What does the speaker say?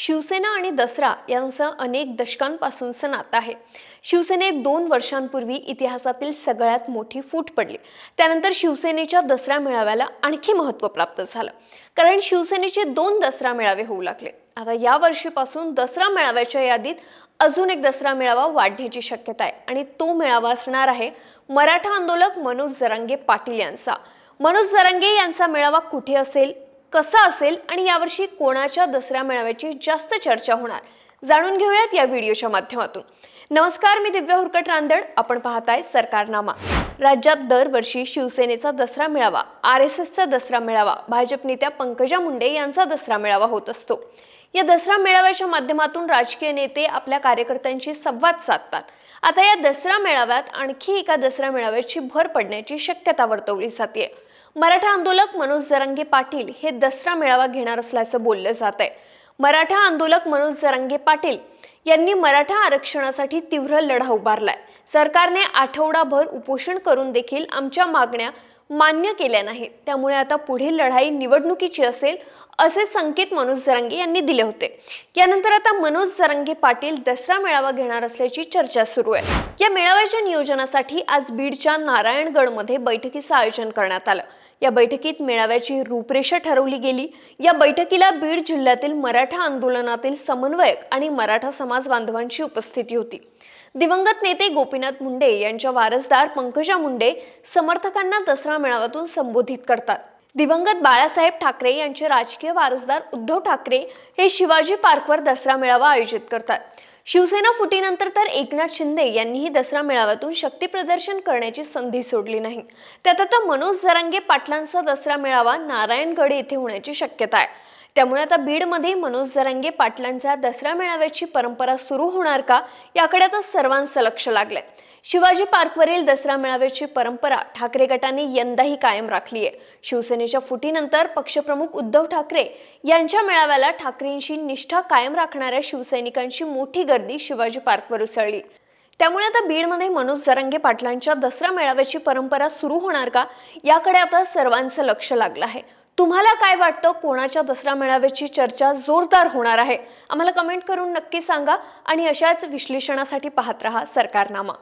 शिवसेना आणि दसरा यांचं अनेक दशकांपासूनचं नातं आहे. शिवसेनेत दोन वर्षांपूर्वी इतिहासातील सगळ्यात मोठी फूट पडली. त्यानंतर शिवसेनेच्या दसरा मेळाव्याला आणखी महत्त्व प्राप्त झालं. कारण शिवसेनेचे दोन दसरा मेळावे होऊ लागले. आता या वर्षीपासून दसरा मेळाव्याच्या यादीत अजून एक दसरा मेळावा वाढण्याची शक्यता आहे आणि तो मेळावा असणार आहे मराठा आंदोलक मनोज जरांगे पाटील यांचा. मनोज जरांगे यांचा मेळावा कुठे असेल? कसा असेल आणि यावर्षी कोणाच्या दसरा मेळाव्याची जास्त चर्चा होणार? जाणून घेऊयात या व्हिडिओच्या माध्यमातून. नमस्कार मी दिव्या हुरकट रांदड आपण पाहताय सरकारनामा. राज्यात दरवर्षी शिवसेनेचा दसरा मेळावा आर एस एसचा दसरा मेळावा भाजप नेत्या पंकजा मुंडे यांचा दसरा मेळावा होत असतो. या दसरा मेळाव्याच्या माध्यमातून राजकीय नेते आपल्या कार्यकर्त्यांशी संवाद साधतात. आता या दसरा मेळाव्यात आणखी एका दसरा मेळाव्याची भर पडण्याची शक्यता वर्तवली जाते मराठा आंदोलक मनोज जरांगे पाटील हे दसरा मेळावा घेणार असल्याचं बोललं जात आहे मराठा आंदोलक मनोज जरांगे पाटील यांनी मराठा आरक्षणासाठी तीव्र लढा उभारलाय. सरकारने आठवडाभर उपोषण करून देखील आमच्या मागण्या मान्य केल्या नाहीत. त्यामुळे आता पुढील लढाई निवडणुकीची असेल असे संकेत मनोज जरांगे यांनी दिले होते. यानंतर आता मनोज जरांगे पाटील दसरा मेळावा घेणार असल्याची चर्चा सुरू आहे. या मेळाव्याच्या नियोजनासाठी आज बीडच्या नारायणगडमध्ये बैठकीचं आयोजन करण्यात आलं. या बैठकीत मेळाव्याची रूपरेषा ठरवली गेली. या बैठकीला बीड जिल्ह्यातील मराठा आंदोलनातील समन्वयक आणि मराठा समाज बांधवांची उपस्थिती होती. दिवंगत नेते गोपीनाथ मुंडे यांच्या वारसदार पंकजा मुंडे समर्थकांना दसरा मेळाव्यातून संबोधित करतात. दिवंगत बाळासाहेब ठाकरे यांचे राजकीय वारसदार उद्धव ठाकरे हे शिवाजी पार्कवर दसरा मेळावा आयोजित करतात. शिवसेना फुटीनंतर तर एकनाथ शिंदे यांनीही दसरा मेळाव्यातून शक्ती प्रदर्शन करण्याची संधी सोडली नाही. त्यात आता मनोज जरांगे पाटलांचा दसरा मेळावा नारायणगड येथे होण्याची शक्यता आहे. त्यामुळे आता बीडमध्ये मनोज जरांगे पाटलांच्या दसरा मेळाव्याची परंपरा सुरू होणार का? याकडे आता सर्वांचं लक्ष लागलंय. शिवाजी पार्कवरील दसरा मेळाव्याची परंपरा ठाकरे गटाने यंदाही कायम राखली आहे. शिवसेनेच्या फुटीनंतर पक्षप्रमुख उद्धव ठाकरे यांच्या मेळाव्याला ठाकरेंशी निष्ठा कायम राखणाऱ्या शिवसैनिकांची मोठी गर्दी शिवाजी पार्कवर उसळली. त्यामुळे आता बीडमध्ये मनोज जरांगे पाटलांच्या दसरा मेळाव्याची परंपरा सुरू होणार का? याकडे आता सर्वांचं लक्ष लागलं आहे. तुम्हाला काय वाटतं? कोणाच्या दसरा मेळाव्याची चर्चा जोरदार होणार आहे? आम्हाला कमेंट करून नक्की सांगा आणि अशाच विश्लेषणासाठी पाहत रहा सरकारनामा.